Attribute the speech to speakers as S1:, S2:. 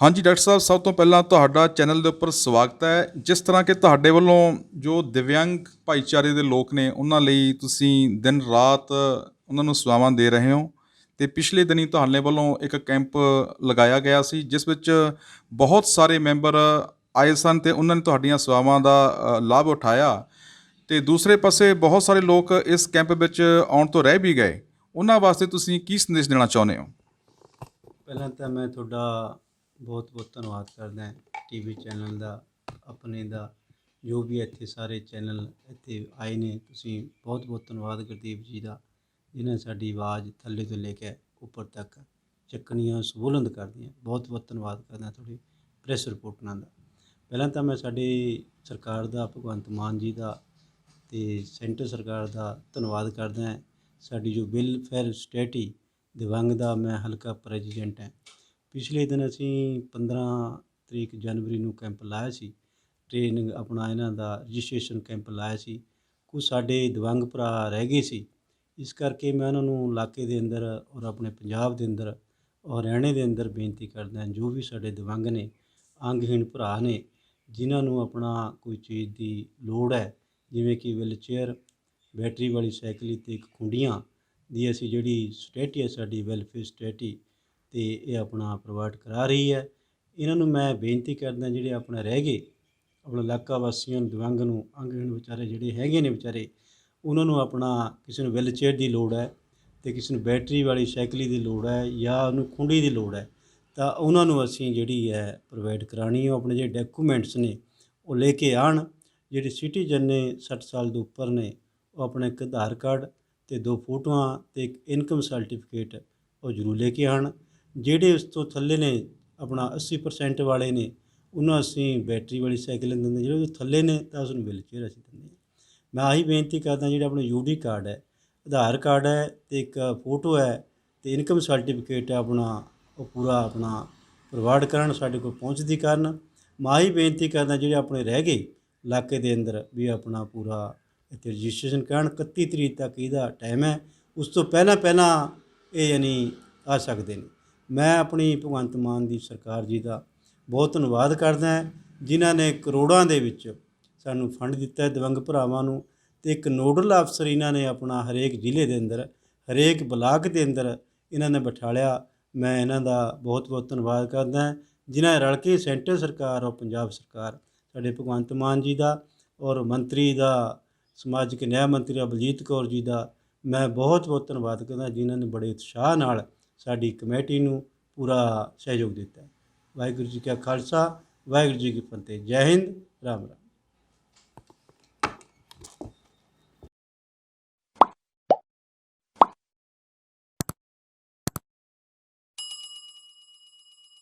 S1: ਹਾਂਜੀ, ਡਾਕਟਰ ਸਾਹਿਬ, ਸਭ ਤੋਂ ਪਹਿਲਾਂ ਤੁਹਾਡਾ ਚੈਨਲ ਦੇ ਉੱਪਰ ਸਵਾਗਤ ਹੈ। ਜਿਸ ਤਰ੍ਹਾਂ ਕਿ ਤੁਹਾਡੇ ਵੱਲੋਂ ਜੋ ਦਿਵਿਆਂਗ ਭਾਈਚਾਰੇ ਦੇ ਲੋਕ ਨੇ, ਉਹਨਾਂ ਲਈ ਤੁਸੀਂ ਦਿਨ ਰਾਤ ਉਹਨਾਂ ਨੂੰ ਸੇਵਾਵਾਂ ਦੇ ਰਹੇ ਹੋ ਤੇ ਪਿਛਲੇ ਦਿਨੀ ਤੁਹਾਡੇ ਵੱਲੋਂ ਇੱਕ ਕੈਂਪ ਲਗਾਇਆ ਗਿਆ ਸੀ, ਜਿਸ ਵਿੱਚ ਬਹੁਤ ਸਾਰੇ ਮੈਂਬਰ ਆਏ ਸਨ ਤੇ ਉਹਨਾਂ ਨੇ ਤੁਹਾਡੀਆਂ ਸੇਵਾਵਾਂ ਦਾ ਲਾਭ ਉਠਾਇਆ। ਤੇ ਦੂਸਰੇ ਪਾਸੇ ਬਹੁਤ ਸਾਰੇ ਲੋਕ ਇਸ ਕੈਂਪ ਵਿੱਚ ਆਉਣ ਤੋਂ ਰਹਿ ਵੀ ਗਏ। ਉਹਨਾਂ ਵਾਸਤੇ ਤੁਸੀਂ ਕੀ ਸੰਦੇਸ਼ ਦੇਣਾ ਚਾਹੁੰਦੇ ਹੋ?
S2: ਪਹਿਲਾਂ ਤਾਂ ਮੈਂ ਤੁਹਾਡਾ ਬਹੁਤ ਬਹੁਤ ਧੰਨਵਾਦ ਕਰਦਾ ਹਾਂ ਟੀਵੀ ਚੈਨਲ ਦਾ, ਆਪਣੇ ਦਾ, ਜੋ ਵੀ ਇੱਥੇ ਸਾਰੇ ਚੈਨਲ ਇੱਥੇ ਆਏ ਨੇ, ਤੁਸੀਂ ਬਹੁਤ ਬਹੁਤ ਧੰਨਵਾਦ ਗੁਰਦੀਪ ਜੀ ਦਾ, ਜਿਨ੍ਹਾਂ ਸਾਡੀ ਆਵਾਜ਼ ਥੱਲੇ ਤੋਂ ਲੈ ਕੇ ਉੱਪਰ ਤੱਕ ਚੱਕਣੀਆਂ ਸਬੁਲੰਦ ਕਰਦੀਆਂ। ਬਹੁਤ ਬਹੁਤ ਧੰਨਵਾਦ ਕਰਦਾ ਤੁਹਾਡੀ ਪ੍ਰੈਸ ਰਿਪੋਰਟਰਾਂ ਦਾ ਪਹਿਲਾਂ ਤਾਂ ਮੈਂ ਸਾਡੀ ਸਰਕਾਰ ਦਾ, ਭਗਵੰਤ ਮਾਨ ਜੀ ਦਾ ਤੇ ਸੈਂਟਰ ਸਰਕਾਰ ਦਾ ਧੰਨਵਾਦ ਕਰਦਾ ਸਾਡੀ ਜੋ ਵੈਲਫੇਅਰ ਸਟੇਟੀ ਦਿਵੰਗ ਦਾ ਮੈਂ ਹਲਕਾ ਪ੍ਰੈਜ਼ੀਡੈਂਟ ਹਾਂ। ਪਿਛਲੇ ਦਿਨ ਅਸੀਂ 15 ਤਰੀਕ ਜਨਵਰੀ ਨੂੰ ਕੈਂਪ ਲਾਇਆ ਸੀ। ਟ੍ਰੇਨਿੰਗ ਆਪਣਾ ਇਹਨਾਂ ਦਾ ਰਜਿਸਟ੍ਰੇਸ਼ਨ ਕੈਂਪ ਲਾਇਆ ਸੀ। ਕੁਝ ਸਾਡੇ ਦਿਵੰਗ ਭਰਾ ਰਹਿ ਗਏ ਸੀ। ਇਸ ਕਰਕੇ ਮੈਂ ਉਹਨਾਂ ਨੂੰ ਇਲਾਕੇ ਦੇ ਅੰਦਰ ਔਰ ਆਪਣੇ ਪੰਜਾਬ ਦੇ ਅੰਦਰ ਔਰ ਹਰਿਆਣੇ ਦੇ ਅੰਦਰ ਬੇਨਤੀ ਕਰਦਾ ਜੋ ਵੀ ਸਾਡੇ ਦਿਵੰਗ ਨੇ, ਅੰਗਹੀਣ ਭਰਾ ਨੇ, ਜਿਨ੍ਹਾਂ ਨੂੰ ਆਪਣਾ ਕੋਈ ਚੀਜ਼ ਦੀ ਲੋੜ ਹੈ, ਜਿਵੇਂ ਕਿ ਵੀਲਚੇਅਰ ਬੈਟਰੀ ਵਾਲੀ ਸਾਈਕਲ ਤੇ ਇੱਕ ਖੁੰਡੀਆਂ ਦੀ ਅਸੀਂ ਜਿਹੜੀ ਸਟੇਟੀ ਹੈ ਸਾਡੀ ਵੈਲਫੇਅਰ ਸਟੇਟੀ ਤੇ ਇਹ ਆਪਣਾ ਪ੍ਰੋਵਾਈਡ ਕਰਾ ਰਹੀ ਹੈ। ਇਹਨਾਂ ਨੂੰ ਮੈਂ ਬੇਨਤੀ ਕਰਦਾ ਜਿਹੜੇ ਆਪਣਾ ਰਹਿ ਗਏ, ਆਪਣਾ ਇਲਾਕਾ ਵਾਸੀਆਂ ਨੂੰ ਦਿਵੰਗ ਨੂੰ ਅੰਗਹੀਣ ਵਿਚਾਰੇ ਜਿਹੜੇ ਹੈਗੇ ਨੇ ਵਿਚਾਰੇ, ਉਹਨਾਂ ਨੂੰ ਆਪਣਾ ਕਿਸੇ ਨੂੰ ਵਿਲਚੇਅਰ ਦੀ ਲੋੜ ਹੈ ਤੇ ਕਿਸੇ ਨੂੰ ਬੈਟਰੀ ਵਾਲੀ ਸਾਈਕਲੀ ਦੀ ਲੋੜ ਹੈ ਜਾਂ ਉਹਨੂੰ ਖੁੰਡੀ ਦੀ ਲੋੜ ਹੈ, ਤਾਂ ਉਹਨਾਂ ਨੂੰ ਅਸੀਂ ਜਿਹੜੀ ਹੈ ਪ੍ਰੋਵਾਈਡ ਕਰਾਣੀ ਹੈ। ਉਹ ਆਪਣੇ ਜਿਹੜੇ ਡਾਕੂਮੈਂਟਸ ਨੇ, ਉਹ ਲੈ ਕੇ ਆਣ ਜਿਹੜੇ ਸਿਟੀਜ਼ਨ ਨੇ 60 ਸਾਲ ਦੇ ਉੱਪਰ ਨੇ, ਉਹ ਆਪਣਾ ਇੱਕ ਆਧਾਰ ਕਾਰਡ ਤੇ ਦੋ ਫੋਟੋਆਂ ਤੇ ਇੱਕ ਇਨਕਮ ਸਰਟੀਫਿਕੇਟ ਉਹ ਜ਼ਰੂਰ ਲੈ ਕੇ ਆਣ ਜਿਹੜੇ ਉਸ ਤੋਂ ਥੱਲੇ ਨੇ, ਆਪਣਾ 80% ਵਾਲੇ ਨੇ, ਉਹਨਾਂ ਅਸੀਂ ਬੈਟਰੀ ਵਾਲੀ ਸਾਈਕਲ ਦਿੰਦੇ। ਜਿਹੜੇ ਉਹ ਥੱਲੇ ਨੇ, ਤਾਂ ਉਸ ਨੂੰ ਬਿਲ ਅਸੀਂ ਦਿੰਦੇ ਹਾਂ। ਮੈਂ ਆਹੀ ਬੇਨਤੀ ਕਰਦਾ ਜਿਹੜਾ ਆਪਣਾ ਯੂਡੀ ਕਾਰਡ ਹੈ, ਆਧਾਰ ਕਾਰਡ ਹੈ ਤੇ ਇੱਕ ਫੋਟੋ ਹੈ ਤੇ ਇਨਕਮ ਸਰਟੀਫਿਕੇਟ ਹੈ ਆਪਣਾ, ਉਹ ਪੂਰਾ ਆਪਣਾ ਪ੍ਰੋਵਾਈਡ ਕਰਨ ਸਾਡੇ ਕੋਲ ਪਹੁੰਚਦੀ ਕਰਨ। ਮੈਂ ਆਹੀ ਬੇਨਤੀ ਕਰਦਾ ਜਿਹੜੇ ਆਪਣੇ ਰਹਿ ਗਏ ਇਲਾਕੇ ਦੇ ਅੰਦਰ ਵੀ ਆਪਣਾ ਪੂਰਾ ਇੱਥੇ ਰਜਿਸਟ੍ਰੇਸ਼ਨ ਕਰਨ 31 ਤਰੀਕ ਤੱਕ ਇਹਦਾ ਟਾਈਮ ਹੈ। ਉਸ ਤੋਂ ਪਹਿਲਾਂ ਪਹਿਲਾਂ ਇਹ ਯਾਨੀ ਆ ਸਕਦੇ ਨੇ। ਮੈਂ ਆਪਣੀ ਭਗਵੰਤ ਮਾਨ ਦੀ ਸਰਕਾਰ ਜੀ ਦਾ ਬਹੁਤ ਧੰਨਵਾਦ ਕਰਦਾ ਹਾਂ, ਜਿਨ੍ਹਾਂ ਨੇ ਕਰੋੜਾਂ ਦੇ ਵਿੱਚ ਸਾਨੂੰ ਫੰਡ ਦਿੱਤਾ ਹੈ ਦਿਵੰਗ ਭਰਾਵਾਂ ਨੂੰ ਤੇ ਇੱਕ ਨੋਡਲ ਅਫਸਰ ਇਹਨਾਂ ਨੇ ਆਪਣਾ ਹਰੇਕ ਜ਼ਿਲ੍ਹੇ ਦੇ ਅੰਦਰ, ਹਰੇਕ ਬਲਾਕ ਦੇ ਅੰਦਰ ਇਹਨਾਂ ਨੇ ਬਿਠਾਲਿਆ। ਮੈਂ ਇਹਨਾਂ ਦਾ ਬਹੁਤ ਬਹੁਤ ਧੰਨਵਾਦ ਕਰਦਾ ਹਾਂ, ਜਿਨ੍ਹਾਂ ਨੇ ਰਲ ਕੇ ਸੈਂਟਰ ਸਰਕਾਰ ਔਰ ਪੰਜਾਬ ਸਰਕਾਰ, ਸਾਡੇ ਭਗਵੰਤ ਮਾਨ ਜੀ ਦਾ ਔਰ ਮੰਤਰੀ ਦਾ, ਸਮਾਜਿਕ ਨਿਆਂ ਮੰਤਰੀ ਬਲਜੀਤ ਕੌਰ ਜੀ ਦਾ, ਮੈਂ ਬਹੁਤ ਬਹੁਤ ਧੰਨਵਾਦ ਕਰਦਾ ਜਿਨ੍ਹਾਂ ਨੇ ਬੜੇ ਉਤਸ਼ਾਹ ਨਾਲ ਸਾਡੀ ਕਮੇਟੀ ਨੂੰ ਪੂਰਾ ਸਹਿਯੋਗ ਦਿੱਤਾ ਵਾਹਿਗੁਰੂ ਜੀ ਕਾ ਖਾਲਸਾ, ਵਾਹਿਗੁਰੂ ਜੀ ਕੀ ਫਤਿਹ। ਜੈ ਹਿੰਦ, ਰਾਮ ਰਾਮ।